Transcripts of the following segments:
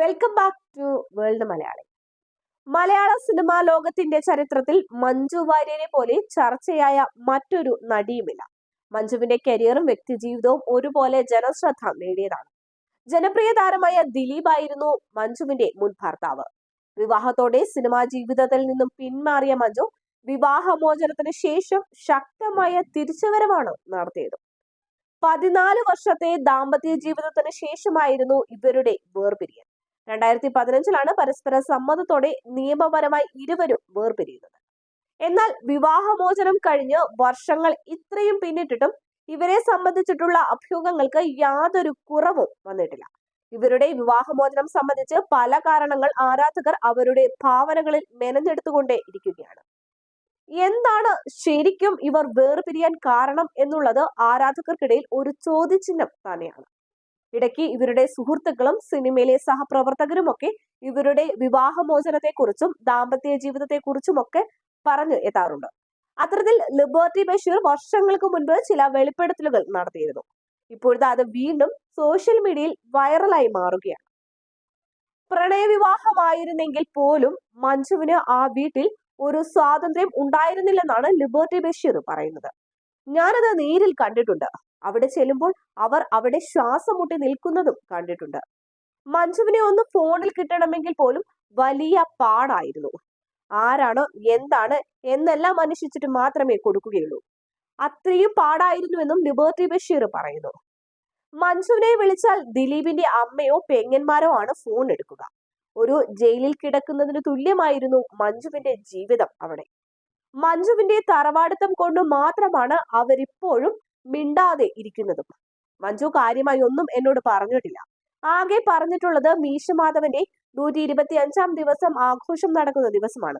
Welcome back to world Malayali Malayalam cinema ലോകത്തിന്റെ ചരിത്രത്തിൽ മഞ്ജു വാര്യരെ പോലെ ചർച്ചയായ മറ്റൊരു നടിയുമില്ല. മഞ്ജുവിന്റെ കരിയറും വ്യക്തിജീവിതവും ഒരുപോലെ ജനശ്രദ്ധ നേടിയതാണ്. ജനപ്രിയ താരമായ ദിലീപ് ആയിരുന്നു മഞ്ജുവിന്റെ മുൻ ഭർത്താവ്. വിവാഹത്തോടെ സിനിമാ ജീവിതത്തിൽ നിന്നും പിന്മാറിയ മഞ്ജു വിവാഹമോചനത്തിന് ശേഷം ശക്തമായ തിരിച്ചുവരവാണ് നടത്തിയത്. പതിനാല് വർഷത്തെ ദാമ്പത്യ ജീവിതത്തിന് ശേഷമായിരുന്നു ഇവരുടെ വേർപിരിയൽ. രണ്ടായിരത്തി പതിനഞ്ചിലാണ് പരസ്പര സമ്മതത്തോടെ നിയമപരമായി ഇരുവരും വേർപിരിയുന്നത്. എന്നാൽ വിവാഹമോചനം കഴിഞ്ഞ് വർഷങ്ങൾ ഇത്രയും പിന്നിട്ടിട്ടും ഇവരെ സംബന്ധിച്ചിട്ടുള്ള അഭ്യൂഹങ്ങൾക്ക് യാതൊരു കുറവും വന്നിട്ടില്ല. ഇവരുടെ വിവാഹമോചനം സംബന്ധിച്ച് പല കാരണങ്ങൾ ആരാധകർ അവരുടെ ഭാവനകളിൽ മെനഞ്ഞെടുത്തുകൊണ്ടേ ഇരിക്കുകയാണ്. എന്താണ് ശരിക്കും ഇവർ വേർപിരിയാൻ കാരണം എന്നുള്ളത് ആരാധകർക്കിടയിൽ ഒരു ചോദ്യചിഹ്നം തന്നെയാണ്. ഇടയ്ക്ക് ഇവരുടെ സുഹൃത്തുക്കളും സിനിമയിലെ സഹപ്രവർത്തകരും ഒക്കെ ഇവരുടെ വിവാഹമോചനത്തെക്കുറിച്ചും ദാമ്പത്യ ജീവിതത്തെക്കുറിച്ചുമൊക്കെ പറഞ്ഞു എത്താറുണ്ട്. അത്തരത്തിൽ ലിബർട്ടി ബഷീർ വർഷങ്ങൾക്ക് മുൻപ് ചില വെളിപ്പെടുത്തലുകൾ നടത്തിയിരുന്നു. ഇപ്പോഴത്തെ അത് വീണ്ടും സോഷ്യൽ മീഡിയയിൽ വൈറലായി മാറുകയാണ്. പ്രണയവിവാഹമായിരുന്നെങ്കിൽ പോലും മഞ്ജുവിന് ആ വീട്ടിൽ ഒരു സ്വാതന്ത്ര്യം ഉണ്ടായിരുന്നില്ലെന്നാണ് ലിബർട്ടി ബഷീർ പറയുന്നത്. ഞാനത് നേരിൽ കണ്ടിട്ടുണ്ട്. അവിടെ ചെല്ലുമ്പോൾ അവർ അവിടെ ശ്വാസം മുട്ടി നിൽക്കുന്നതും കണ്ടിട്ടുണ്ട്. മഞ്ജുവിനെ ഒന്ന് ഫോണിൽ കിട്ടണമെങ്കിൽ പോലും വലിയ പാടായിരുന്നു. ആരാണോ എന്താണ് എന്നെല്ലാം അന്വേഷിച്ചിട്ട് മാത്രമേ കൊടുക്കുകയുള്ളൂ. അത്രയും പാടായിരുന്നുവെന്നും ലിബർട്ടി ബഷീർ പറയുന്നു. മഞ്ജുവിനെ വിളിച്ചാൽ ദിലീപിന്റെ അമ്മയോ പെങ്ങന്മാരോ ആണ് ഫോൺ എടുക്കുക. ഒരു ജയിലിൽ കിടക്കുന്നതിന് തുല്യമായിരുന്നു മഞ്ജുവിന്റെ ജീവിതം അവിടെ. മഞ്ജുവിന്റെ തറവാടിത്തം കൊണ്ട് മാത്രമാണ് അവരിപ്പോഴും മിണ്ടാതെ ഇരിക്കുന്നതും. മഞ്ജു കാര്യമായി ഒന്നും എന്നോട് പറഞ്ഞിട്ടില്ല. ആകെ പറഞ്ഞിട്ടുള്ളത് മീശമാധവന്റെ നൂറ്റി ഇരുപത്തി അഞ്ചാം ദിവസം ആഘോഷം നടക്കുന്ന ദിവസമാണ്.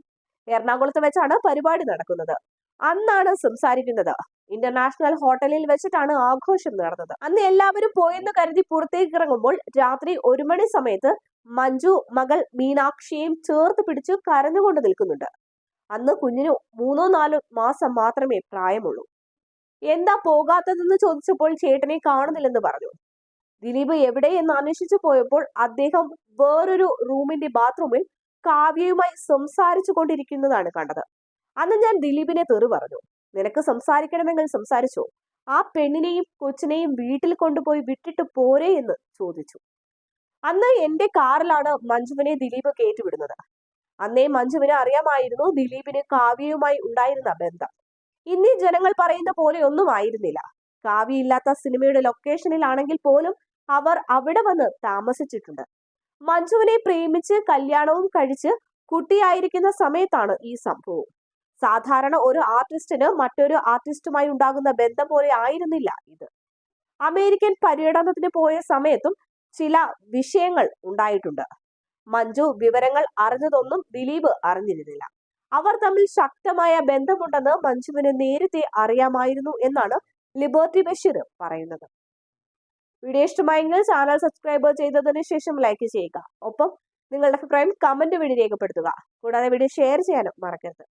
എറണാകുളത്ത് വെച്ചാണ് പരിപാടി നടക്കുന്നത്. അന്നാണ് സംസാരിക്കുന്നത്. ഇന്റർനാഷണൽ ഹോട്ടലിൽ വെച്ചിട്ടാണ് ആഘോഷം നടന്നത്. അന്ന് എല്ലാവരും പോയെന്ന് കരുതി പുറത്തേക്ക് ഇറങ്ങുമ്പോൾ രാത്രി ഒരു മണി സമയത്ത് മഞ്ജു മകൾ മീനാക്ഷിയെയും ചേർത്ത് പിടിച്ച് കരഞ്ഞുകൊണ്ട് നിൽക്കുന്നുണ്ട്. അന്ന് കുഞ്ഞിന് മൂന്നോ നാലോ മാസം മാത്രമേ പ്രായമുള്ളൂ. എന്താ പോകാത്തതെന്ന് ചോദിച്ചപ്പോൾ ചേട്ടനെ കാണുന്നില്ലെന്ന് പറഞ്ഞു. ദിലീപ് എവിടെ എന്ന് അന്വേഷിച്ചു പോയപ്പോൾ അദ്ദേഹം വേറൊരു റൂമിന്റെ ബാത്റൂമിൽ കാവ്യയുമായി സംസാരിച്ചു കൊണ്ടിരിക്കുന്നതാണ് കണ്ടത്. അന്ന് ഞാൻ ദിലീപിനെ തെറി പറഞ്ഞു. നിനക്ക് സംസാരിക്കണമെങ്കിൽ സംസാരിച്ചോ. ആ പെണ്ണിനെയും കൊച്ചിനെയും വീട്ടിൽ കൊണ്ടുപോയി വിട്ടിട്ട് പോരെ എന്ന് ചോദിച്ചു. അന്ന് എന്റെ കാറിലാണ് മഞ്ജുവിനെ ദിലീപ് കയറ്റിവിടുന്നത്. അന്നേ മഞ്ജുവിനെ അറിയാമായിരുന്നു ദിലീപിന് കാവ്യയുമായി ഉണ്ടായിരുന്ന ബന്ധം. ഇന്നീ ജനങ്ങൾ പറയുന്ന പോലെ ഒന്നും ആയിരുന്നില്ല. കാവ്യയില്ലാത്ത സിനിമയുടെ ലൊക്കേഷനിലാണെങ്കിൽ പോലും അവർ അവിടെ വന്ന് താമസിച്ചിട്ടുണ്ട്. മഞ്ജുവിനെ പ്രേമിച്ച് കല്യാണവും കഴിച്ച് കുട്ടിയായിരിക്കുന്ന സമയത്താണ് ഈ സംഭവം. സാധാരണ ഒരു ആർട്ടിസ്റ്റിന് മറ്റൊരു ആർട്ടിസ്റ്റുമായി ഉണ്ടാകുന്ന ബന്ധം പോലെ ആയിരുന്നില്ല ഇത്. അമേരിക്കൻ പര്യടനത്തിന് പോയ സമയത്തും ചില വിഷയങ്ങൾ ഉണ്ടായിട്ടുണ്ട്. മഞ്ജു വിവരങ്ങൾ അറിഞ്ഞതൊന്നും ദിലീപ് അറിഞ്ഞിരുന്നില്ല. അവർ തമ്മിൽ ശക്തമായ ബന്ധമുണ്ടെന്ന് മഞ്ജുവിന് നേരത്തെ അറിയാമായിരുന്നു എന്നാണ് ലിബർട്ടി ബഷീർ പറയുന്നത്. വീഡിയോ ഇഷ്ടമായെങ്കിൽ ചാനൽ സബ്സ്ക്രൈബ് ചെയ്തതിന് ശേഷം ലൈക്ക് ചെയ്യുക. ഒപ്പം നിങ്ങളുടെ അഭിപ്രായം കമന്റ് വഴി രേഖപ്പെടുത്തുക. കൂടാതെ വീഡിയോ ഷെയർ ചെയ്യാനും മറക്കരുത്.